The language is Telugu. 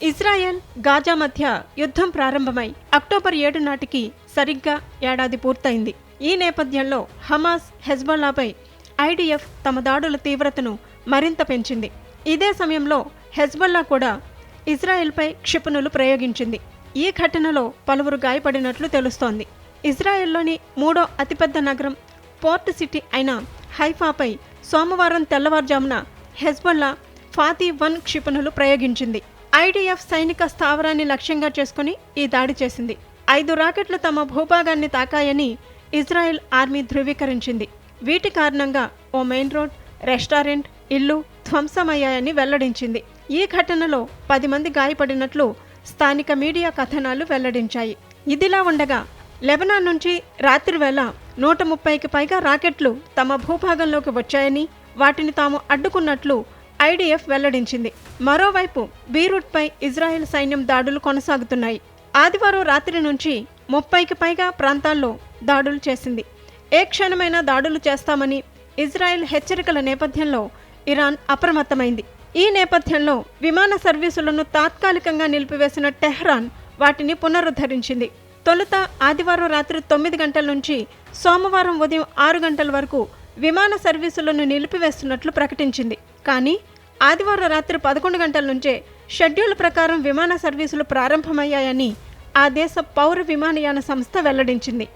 ఇజ్రాయెల్ గాజా మధ్య యుద్ధం ప్రారంభమై అక్టోబర్ ఏడు నాటికి సరిగ్గా ఏడాది పూర్తయింది. ఈ నేపథ్యంలో హమాస్ హెజ్బల్లాపై ఐడిఎఫ్ తమ దాడుల తీవ్రతను మరింత పెంచింది. ఇదే సమయంలో హెజ్బల్లా కూడా ఇజ్రాయెల్పై క్షిపణులు ప్రయోగించింది. ఈ ఘటనలో పలువురు గాయపడినట్లు తెలుస్తోంది. ఇజ్రాయెల్లోని మూడో అతిపెద్ద నగరం పోర్ట్ సిటీ అయిన హైఫాపై సోమవారం తెల్లవారుజామున హెజ్బల్లా ఫాతీ వన్ క్షిపణులు ప్రయోగించింది. ఐడిఎఫ్ సైనిక స్థావరాన్ని లక్ష్యంగా చేసుకుని ఈ దాడి చేసింది. ఐదు రాకెట్లు తమ భూభాగాన్ని తాకాయని ఇజ్రాయెల్ ఆర్మీ ధృవీకరించింది. వీటి కారణంగా ఓ మెయిన్ రోడ్ రెస్టారెంట్ ఇల్లు ధ్వంసమయ్యాయని వెల్లడించింది. ఈ ఘటనలో పది మంది గాయపడినట్లు స్థానిక మీడియా కథనాలు వెల్లడించాయి. ఇదిలా ఉండగా లెబనాన్ నుంచి రాత్రివేళ నూట ముప్పైకి పైగా రాకెట్లు తమ భూభాగంలోకి వచ్చాయని వాటిని తాము అడ్డుకున్నట్లు ఐడిఎఫ్ వెల్లడించింది. మరోవైపు బీరూట్పై ఇజ్రాయెల్ సైన్యం దాడులు కొనసాగుతున్నాయి. ఆదివారం రాత్రి నుంచి ముప్పైకి పైగా ప్రాంతాల్లో దాడులు చేసింది. ఏ క్షణమైనా దాడులు చేస్తామని ఇజ్రాయెల్ హెచ్చరికల నేపథ్యంలో ఇరాన్ అప్రమత్తమైంది. ఈ నేపథ్యంలో విమాన సర్వీసులను తాత్కాలికంగా నిలిపివేసిన టెహ్రాన్ వాటిని పునరుద్ధరించింది. తొలుత ఆదివారం రాత్రి తొమ్మిది గంటల నుంచి సోమవారం ఉదయం ఆరు గంటల వరకు విమాన సర్వీసులను నిలిపివేస్తున్నట్లు ప్రకటించింది. కానీ ఆదివారం రాత్రి పదకొండు గంటల నుంచే షెడ్యూల్ ప్రకారం విమాన సర్వీసులు ప్రారంభమయ్యాయని ఆ దేశ పౌర విమానయాన సంస్థ వెల్లడించింది.